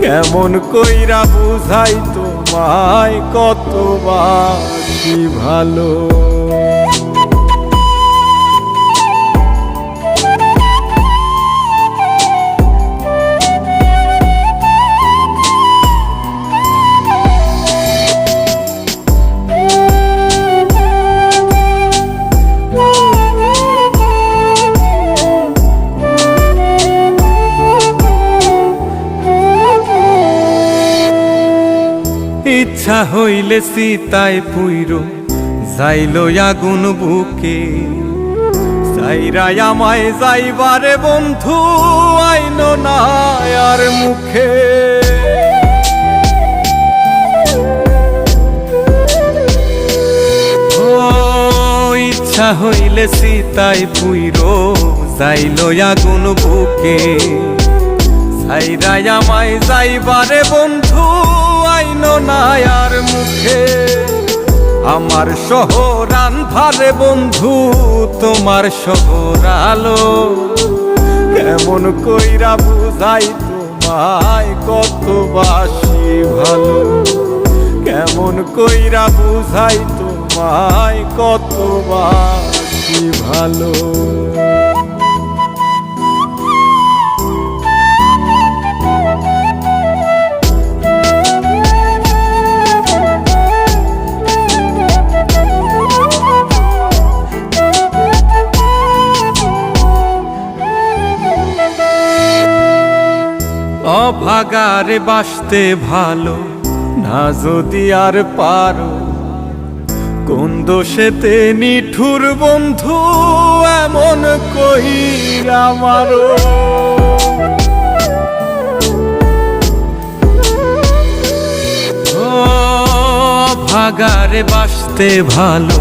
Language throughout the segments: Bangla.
কেমন কইরা বুঝাই তোমায় কত বাসি ভালো? ইচ্ছা হইলে সীতায় পুইর, যাইল আগুন বুকে। সাইরাই আমায় যাইবারে বন্ধু, আইন না আর মুখে। ইচ্ছা হইলে সীতায় পুইর, যাইল আগুন বুকে। সাইরাই আমায় যাইবারে বন্ধু, আইন নায়ার মুখে। আমার শহর আন্ধারে বন্ধু, তোমার শহর আলো কেমন কইরা বুঝাই তোমায় কত বাসি ভালো। কেমন কইরা বুঝাই তোমায় কত বাসি ভালো। অভাগারে বাসতে ভালো। না যদি আর পারো, কোন দোষেতে নিঠুর বন্ধু এমন কহিরা আমারও। ও ভাগারে বাসতে ভালো,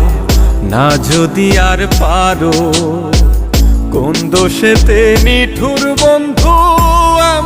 না যদি আর পারো, কোন দোষেতে নিঠুর বন্ধু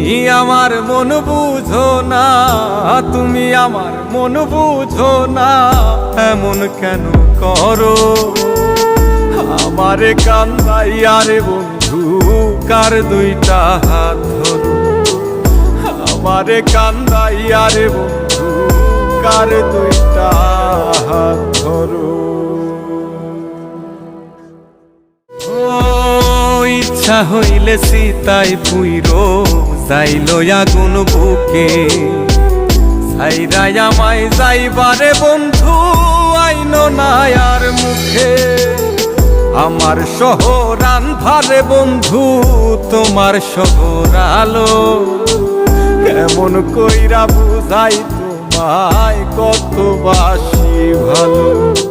তুমি আমার মন বুঝো না, তুমি আমার মন বুঝো না, এমন কেন করো? আমারে কান্দাইয়ারে বন্ধু, কার দুইটা হাত ধরো? আমারে কান্দাইয়ারে বন্ধু, কার দুইটা হাত ধরো? ইচ্ছা হইলে সীতায় পুইর। যাইল আগুন বুকে সাইরাই আমায় যাইবারে বন্ধু, আইন নায়ার মুখে। আমার শহর আন্ধারে বন্ধু, তোমার শহর আলো। কেমন কইরা বুঝাই তোমায় কত বাসি ভালো।